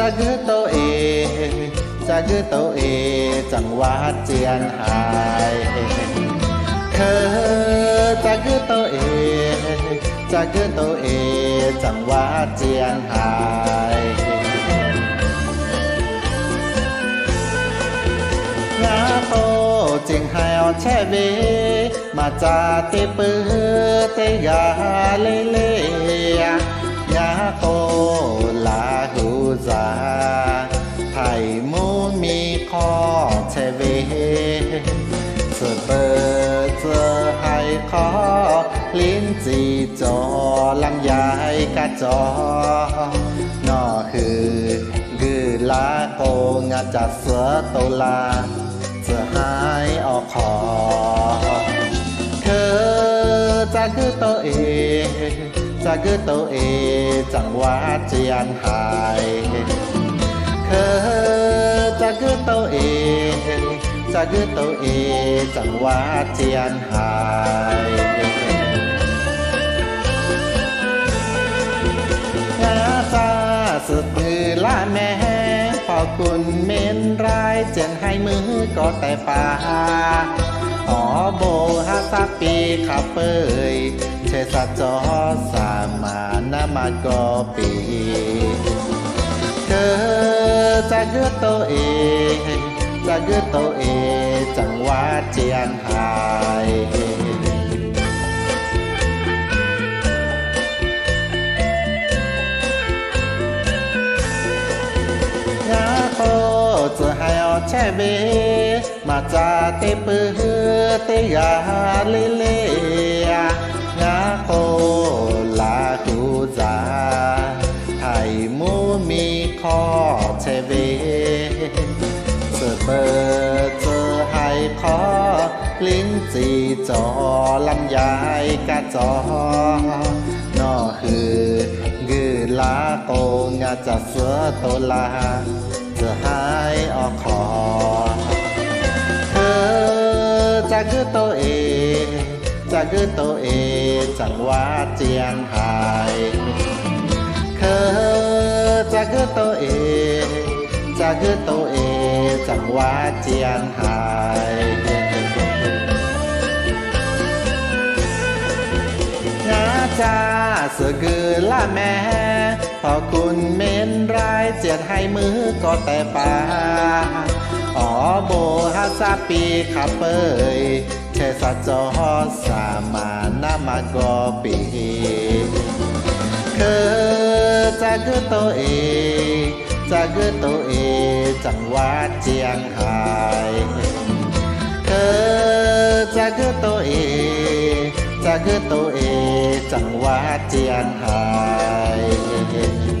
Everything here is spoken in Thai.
จากคือโตเอจากคือโตเอ จังหวัดเจียนไฮ้เธอจากคือโตเอจากคือโตเอ จังหวัดเจียนไฮ้งาโตจิงไฮเอาแช่เวมาจาเตปือเตยาเลเลงาโต ลาหูจาไทยมูมีข้อแช่เวเสเบอเจอให้ขอลิ้นจีจอลำไยกะจอนอคือกือลาโกงาจัดเสือโตลาจะหายออกขอ เธอจะคือตัวเอง จะคือตัวเอจังหวัดเจียนไฮ้เธอจะคือตัวเอจะคือตัวเอจังหวัดเจียนไฮ้งาซาสุดมือละแม่พอคุณเมนรายเจนให้มือก็แต่ป่าอ๋อโบฮาซาปีขับเปย เชสะจอสามานามาก็ปีเธอจะยืดตัวเองจะยืดตัวเองจังหวัดเจียนไฮ้งาโคจะให้เอาแช่เบมาจาเตปือเตยาเลเล จีจอลำไยกะจอนอคือกือลาโกงาจะเสือโตลาจะหายออกขอเธอจะคือตัวเอ จะคือตัวเอ จังหวัดเจียงไฮ้เธอจะคือตัวเอ จะคือตัวเอ จังหวัดเจียงไฮ้งาจาเสือกือละแม่พอคุณเมนรายเจียดให้มือก็แต่ป่าอ๋อโบฮาซาปีขับเปยเชสะจอสามานามาก็ปีเธอจะคือตัวเองจะคือตัวเองจังหวัดเจียงไฮ้เธอจะคือตัวเองจะคือตัวเอ วัดเจียนไฮ้